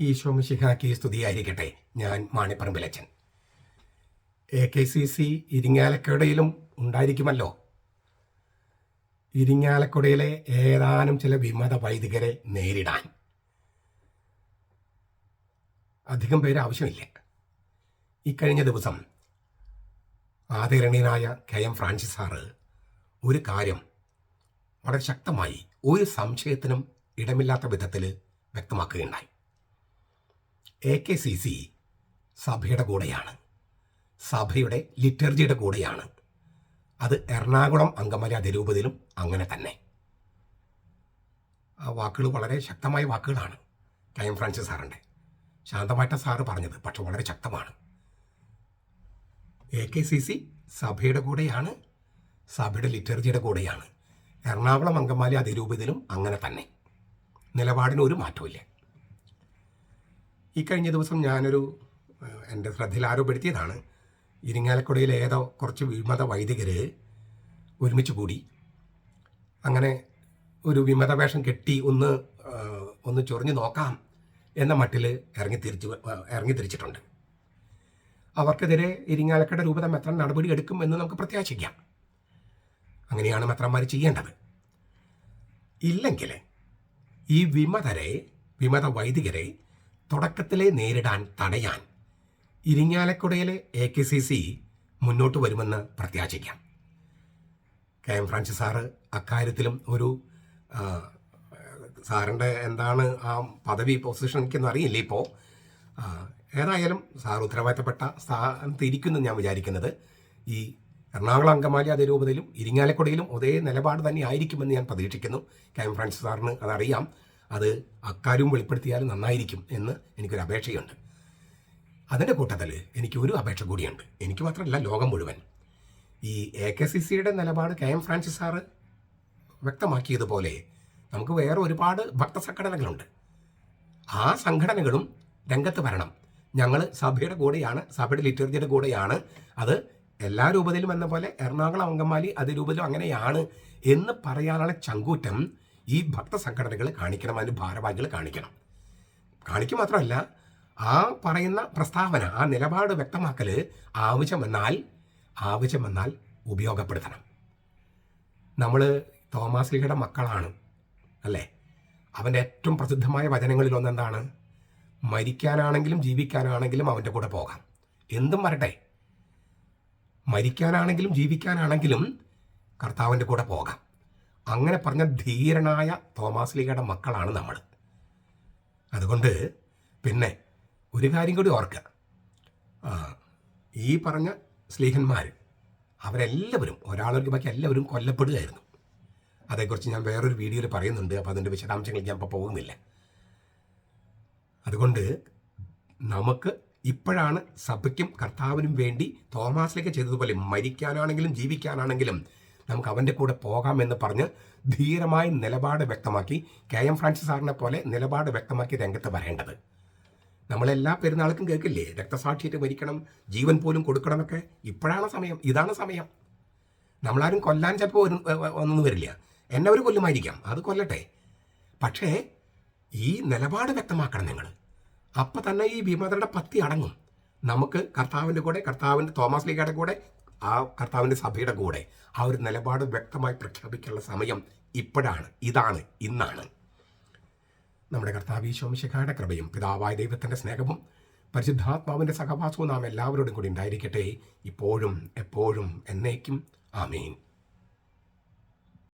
ഈശോ മിശിഹാക്കി സ്തുതിയായിരിക്കട്ടെ ഞാൻ മാണിപ്പറമ്പിലച്ചൻ എ കെ സി സി ഇരിങ്ങാലക്കുടയിലും ഉണ്ടായിരിക്കുമല്ലോ. ഇരിങ്ങാലക്കുടയിലെ ഏതാനും ചില വിമത വൈദികരെ നേരിടാൻ. അധികം പേര് ആവശ്യമില്ല. ഇക്കഴിഞ്ഞ ദിവസം ആദരണീയനായ കെ എം ഫ്രാൻസിസ് സാറ് ഒരു കാര്യം വളരെ ശക്തമായി ഒരു സംശയത്തിനും ഇടമില്ലാത്ത വിധത്തിൽ വ്യക്തമാക്കുകയുണ്ടായി. എ കെ സി സി സഭയുടെ കൂടെയാണ്. സഭയുടെ ലിറ്റർജിയുടെ കൂടെയാണ്. അത് എറണാകുളം അങ്കമല അതിരൂപതയിലും അങ്ങനെ തന്നെ. ആ വാക്കുകൾ വളരെ ശക്തമായ വാക്കുകളാണ് എം ഫ്രാൻസിസ് സാറിന്റെ. ശാന്തമായിട്ട സാറ് പറഞ്ഞത് പക്ഷെ വളരെ ശക്തമാണ്. എ കെ സി സി സഭയുടെ കൂടെയാണ് സഭയുടെ ലിറ്റർജിയുടെ കൂടെയാണ്. എറണാകുളം അങ്കമാലി അതിരൂപതയിലും അങ്ങനെ തന്നെ. നിലപാടിന് ഒരു മാറ്റമില്ല ഈ കഴിഞ്ഞ ദിവസം ഞാനൊരു എന്റെ ശ്രദ്ധയിൽ ആരോപെടുത്തിയതാണ് ഇരിങ്ങാലക്കുടയിലെ ഏതോ കുറച്ച് വിമത വൈദികർ ഒരുമിച്ച് കൂടി അങ്ങനെ ഒരു വിമത വേഷം കെട്ടി ഒന്ന് ഒന്ന് ചൊറിഞ്ഞു നോക്കാം എന്ന മട്ടിൽ ഇറങ്ങി തിരിച്ചു ഇറങ്ങി തിരിച്ചിട്ടുണ്ട്. അവർക്കെതിരെ ഇരിങ്ങാലക്കട രൂപത മെത്രാൻ നടപടി എടുക്കും എന്ന് നമുക്ക് പ്രത്യാശിക്കാം. അങ്ങനെയാണ് മെത്രാന്മാർ ചെയ്യേണ്ടത്. ഇല്ലെങ്കിൽ ഈ വിമതരെ വിമത വൈദികരെ തുടക്കത്തിലെ നേരിടാൻ തടയാൻ. ഇരിങ്ങാലക്കുടയിലെ എ കെ സി സി മുന്നോട്ട് വരുമെന്ന് പ്രത്യാശിക്കാം. കെ എം ഫ്രാൻസിസ് സാറ് അക്കാര്യത്തിലും ഒരു സാറിന്റെ എന്താണ് ആ പദവി പൊസിഷൻ എനിക്കൊന്നും അറിയില്ല ഇപ്പോൾ ഏതായാലും സാർ ഉത്തരവാദിത്തപ്പെട്ട സ്ഥാനത്ത് ഞാൻ വിചാരിക്കുന്നത്. ഈ എറണാകുളം അങ്കമാലി അതേ രൂപതയിലും ഇരിങ്ങാലക്കുടയിലും ഒരേ നിലപാട് തന്നെ ആയിരിക്കുമെന്ന് ഞാൻ പ്രതീക്ഷിക്കുന്നു. കെ എം ഫ്രാൻസിസ് സാറിന് അതറിയാം. അത് അക്കാര്യവും വെളിപ്പെടുത്തിയാൽ നന്നായിരിക്കും എന്ന് എനിക്കൊരു അപേക്ഷയുണ്ട്. അതിന്റെ കൂട്ടത്തിൽ എനിക്ക് ഒരു അപേക്ഷ കൂടിയുണ്ട്. എനിക്ക് മാത്രമല്ല ലോകം മുഴുവൻ. ഈ എ കെ സി സിയുടെ നിലപാട് കെ എം ഫ്രാൻസിസ് സാറ് വ്യക്തമാക്കിയതുപോലെ നമുക്ക് വേറെ ഒരുപാട് ഭക്തസംഘടനകളുണ്ട് ആ സംഘടനകളും രംഗത്ത് വരണം. ഞങ്ങൾ സഭയുടെ കൂടെയാണ് സഭയുടെ ലിറ്റർജിയുടെ കൂടെയാണ്. അത് എല്ലാ രൂപത്തിലും എന്ന പോലെ എറണാകുളം അങ്കമാലി അതിരൂപതയിലും അങ്ങനെയാണ് എന്ന് പറയാനുള്ള ചങ്കൂറ്റം ഈ ഭക്ത സംഘടനകൾ കാണിക്കണം അതിന് ഭാരവാഹികൾ കാണിക്കണം. കാണിക്കുക മാത്രമല്ല ആ പറയുന്ന പ്രസ്താവന ആ നിലപാട് വ്യക്തമാക്കൽ ആവശ്യം വന്നാൽ ആവശ്യം വന്നാൽ ഉപയോഗപ്പെടുത്തണം. നമ്മൾ തോമാസ്ലിഹയുടെ മക്കളാണ് അല്ലേ? അവന്റെ ഏറ്റവും പ്രസിദ്ധമായ വചനങ്ങളിൽ ഒന്നെന്താണ് മരിക്കാനാണെങ്കിലും ജീവിക്കാനാണെങ്കിലും അവന്റെ കൂടെ പോകാം. എന്തും വരട്ടെ. മരിക്കാനാണെങ്കിലും ജീവിക്കാനാണെങ്കിലും കർത്താവിന്റെ കൂടെ പോകാം. അങ്ങനെ പറഞ്ഞ ധീരനായ തോമാസ് ലീഗയുടെ മക്കളാണ് നമ്മൾ. അതുകൊണ്ട് പിന്നെ ഒരു കാര്യം കൂടി ഓർക്കുക. ഈ പറഞ്ഞ സ്ലീഹന്മാർ അവരെല്ലാവരും ഒരാളൊരു ബാക്കി എല്ലാവരും കൊല്ലപ്പെടുകയായിരുന്നു. അതേക്കുറിച്ച് ഞാൻ വേറൊരു വീഡിയോയിൽ പറയുന്നുണ്ട് അപ്പോൾ അതിന്റെ വിശദാംശങ്ങൾ ഞാൻ ഇപ്പോൾ പോകുന്നില്ല. അതുകൊണ്ട് നമുക്ക് ഇപ്പോഴാണ് സഭയ്ക്കും കർത്താവിനും വേണ്ടി തോമാസിലേക്ക് ചെയ്തതുപോലെ മരിക്കാനാണെങ്കിലും ജീവിക്കാനാണെങ്കിലും നമുക്ക് അവന്റെ കൂടെ പോകാമെന്ന് പറഞ്ഞ് ധീരമായി നിലപാട് വ്യക്തമാക്കി കെ എം ഫ്രാൻസിസ് സാറിനെ പോലെ നിലപാട് വ്യക്തമാക്കി രംഗത്ത് വരേണ്ടത്. നമ്മളെല്ലാ പെരുന്നാൾക്കും കേൾക്കില്ലേ? രക്തസാക്ഷിയിട്ട് മരിക്കണം ജീവൻ പോലും കൊടുക്കണമെന്നൊക്കെ. ഇപ്പോഴാണ് സമയം ഇതാണ് സമയം. നമ്മളാരും കൊല്ലാൻ ചിലപ്പോൾ ഒന്നും വരില്ല. എന്നെ ഒരു കൊല്ലുമായിരിക്കാം അത് കൊല്ലട്ടെ. പക്ഷേ ഈ നിലപാട് വ്യക്തമാക്കണം നിങ്ങൾ. അപ്പം തന്നെ ഈ വിമതരുടെ പത്തി അടങ്ങും. നമുക്ക് കർത്താവിന്റെ കൂടെ കർത്താവിന്റെ തോമസ് ലീഗയുടെ കൂടെ ആ കർത്താവിന്റെ സഭയുടെ കൂടെ ആ ഒരു നിലപാട് വ്യക്തമായി പ്രഖ്യാപിക്കാനുള്ള സമയം ഇപ്പോഴാണ് ഇതാണ് ഇന്നാണ്. നമ്മുടെ കർത്താവ് ഈശോമിശിഖായുടെ കൃപയും പിതാവായ ദൈവത്തിന്റെ സ്നേഹവും പരിശുദ്ധാത്മാവിന്റെ സഹവാസവും നാം എല്ലാവരോടും കൂടി ഉണ്ടായിരിക്കട്ടെ. ഇപ്പോഴും എപ്പോഴും എന്നേക്കും. ആമീൻ.